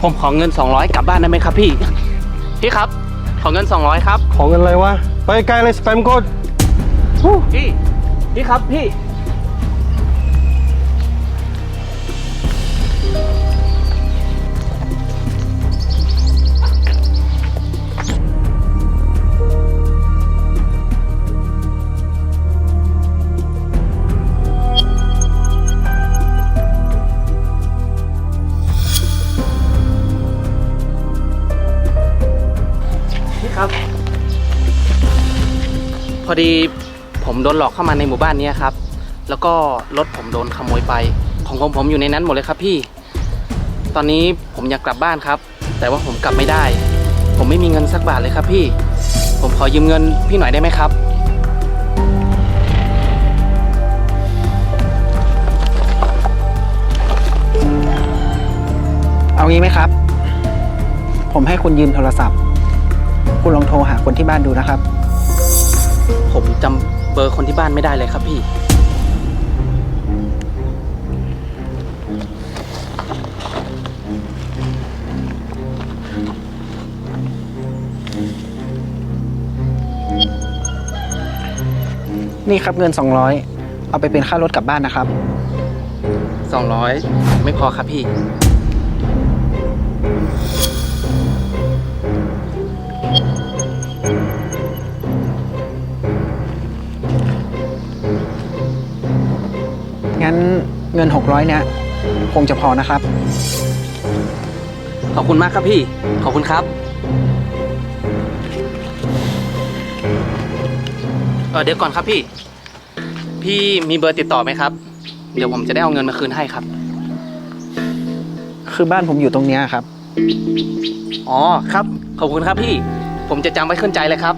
ผมขอเงิน 200 กลับบ้านได้ไหมครับพี่ พี่ครับ ขอเงิน 200 ครับ ของเงินอะไรวะ ไปไกลเลยสแปมโกดพี่ พี่ครับพี่พี่ ดีผมโดนหลอกเข้ามาในหมู่บ้านนี้ครับ แล้วก็รถผมโดนขโมยไป ของผมผมอยู่ในนั้นหมดเลยครับพี่ ตอนนี้ผมอยากกลับบ้านครับ แต่ว่าผมกลับไม่ได้ ผมไม่มีเงินสักบาทเลยครับพี่ ผมขอยืมเงินพี่หน่อยได้ไหมครับ เอางี้ไหมครับ ผมให้คุณยืมโทรศัพท์ คุณลองโทรหาคนที่บ้านดูนะครับ ผมจำเบอร์คนที่บ้านไม่ได้เลยครับพี่ นี่ครับเงิน 200 เอาไปเป็นค่ารถกลับบ้านนะครับ 200 ไม่พอครับพี่ งั้นเงิน 600เนี่ยคงจะพอนะครับ ขอบคุณมากครับพี่ ขอบคุณครับ เออเดี๋ยวก่อนครับพี่ พี่มีเบอร์ติดต่อไหมครับ เดี๋ยวผมจะได้เอาเงินมาคืนให้ครับ คือบ้านผมอยู่ตรงเนี้ยครับ อ๋อครับ ขอบคุณครับพี่ ผมจะจำไว้ขึ้นใจเลยครับ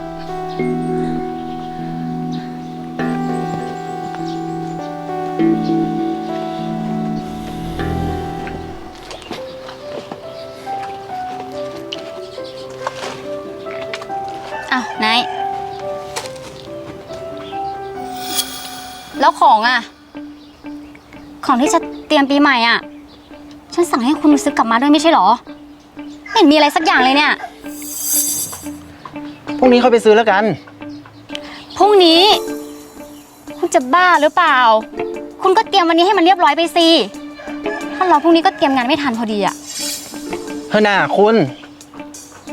อ้าวไนายแล้วของอะ ของที่จะเตรียมปีใหม่อะ ฉันสั่งให้คุณซื้อกลับมาด้วยไม่ใช่เหรอ ไม่เห็นมีอะไรสักอย่างเลยเนี่ย พรุ่งนี้เขาไปซื้อแล้วกัน พรุ่งนี้ คุณจะบ้าหรือเปล่า คุณก็เตรียมวันนี้ให้มันเรียบร้อยไปสิ ถ้าเราพรุ่งนี้ก็เตรียมงานไม่ทันพอดีอะ เฮ้ยน่าคุณ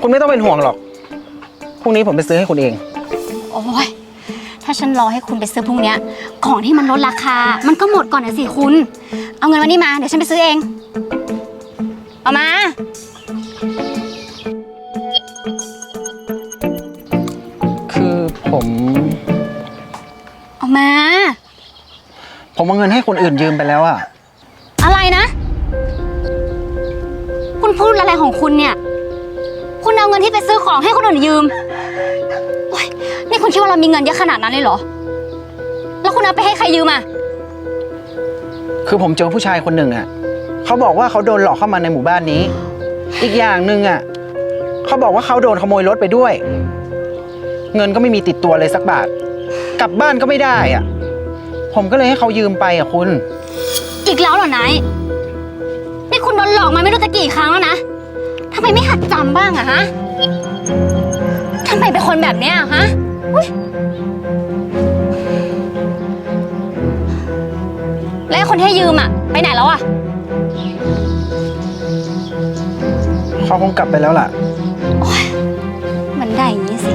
คุณไม่ต้องเป็นห่วงหรอกพ รุ่งนี้ผมไปซื้อให้คุณเอง โอ้ยถ้าฉันรอให้คุณไปซื้อพรุ่งเนี้ย ของที่มันลดราคา มันก็หมดก่อนนะสิคุณ เอาเงินวันนี้มา เดี๋ยวฉันไปซื้อเองเอามา คือผม เอามา ผมเอาเงินให้คนอื่นยืมไปแล้วอะอะไรนะ คุณพูดอะไรของคุณเนี่ย คุณเอาเงินที่ไปซื้อของให้คนอื่นยืมโอ๊ยนี่ คุณคิดว่าเรามีเงินเยอะขนาดนั้นเลยเหรอ แล้วคุณเอาไปให้ใครยืมอะ คือผมเจอผู้ชายคนหนึ่งอะเขาบอกว่าเขาโดนหลอกเข้ามาในหมู่บ้านนี้ อีกอย่างหนึ่งอะเขาบอกว่าเขาโดนขโมยรถไปด้วย เงินก็ไม่มีติดตัวเลยสักบาท กลับบ้านก็ไม่ได้อะผมก็เลยให้เขายืมไปอะคุณ อีกแล้วเหรอนายนี่คุณโดนหลอกมาไม่รู้จะกี่ครั้งแล้วนะทำไมไม่หัดจำบ้างอะฮะทำไมเป็นคนแบบเนี้ยอะฮะอุ๊ย แล้วไอ้คนที่ให้ยืมอะไปไหนแล้วอะเขาคงกลับไปแล้วล่ะ มันได้อย่างนี้สิ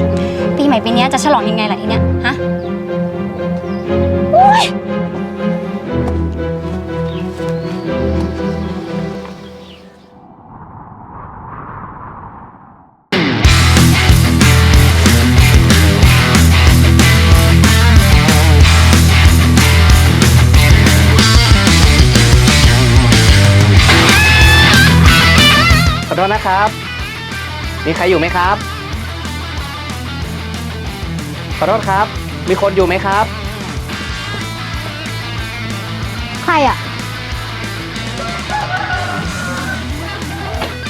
ปีใหม่ปีเนี้ยจะฉลองยังไงล่ะทีเนี้ยฮะ อโทษนะครับ มีใครอยู่ไหมครับ ขอโทษครับ มีคนอยู่ไหมครับ ใครอะ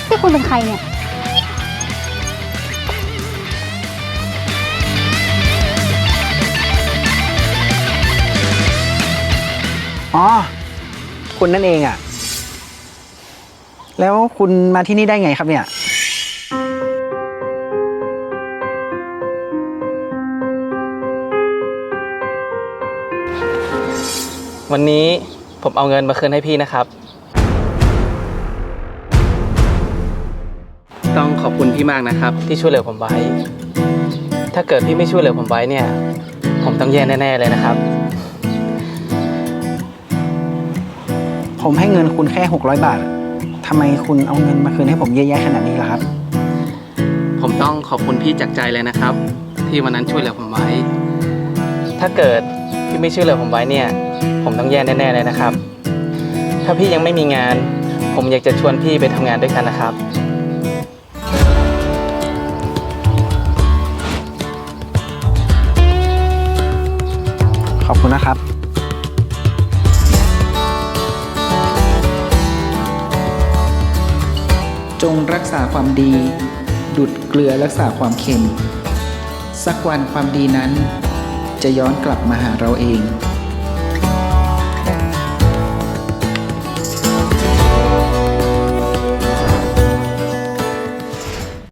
ที่คุณเป็นใครเนี่ย อ๋อ คุณนั่นเองอะ แล้วคุณมาที่นี่ได้ไงครับเนี่ย วันนี้ผมเอาเงินมาคืนให้พี่นะครับ ต้องขอบคุณพี่มากนะครับ ที่ช่วยเหลือผมไว้ ถ้าเกิดพี่ไม่ช่วยเหลือผมไว้เนี่ย ผมต้องแย่แน่ ๆ เลยนะครับ ผมให้เงินคุณแค่ 600 บาททำไมคุณเอาเงินมาคืนให้ผมเยอะแยะขนาดนี้ล่ะครับ ผมต้องขอบคุณพี่จากใจเลยนะครับ ที่วันนั้นช่วยเหลือผมไว้ ถ้าเกิดพี่ไม่ช่วยเหลือผมไว้เนี่ย ผมต้องแย่แน่ๆเลยนะครับ ถ้าพี่ยังไม่มีงาน ผมอยากจะชวนพี่ไปทำงานด้วยกันนะครับ ขอบคุณนะครับ จงรักษาความดี ดุดเกลือรักษาความเค็ม สักวันความดีนั้น จะย้อนกลับมาหาเราเอง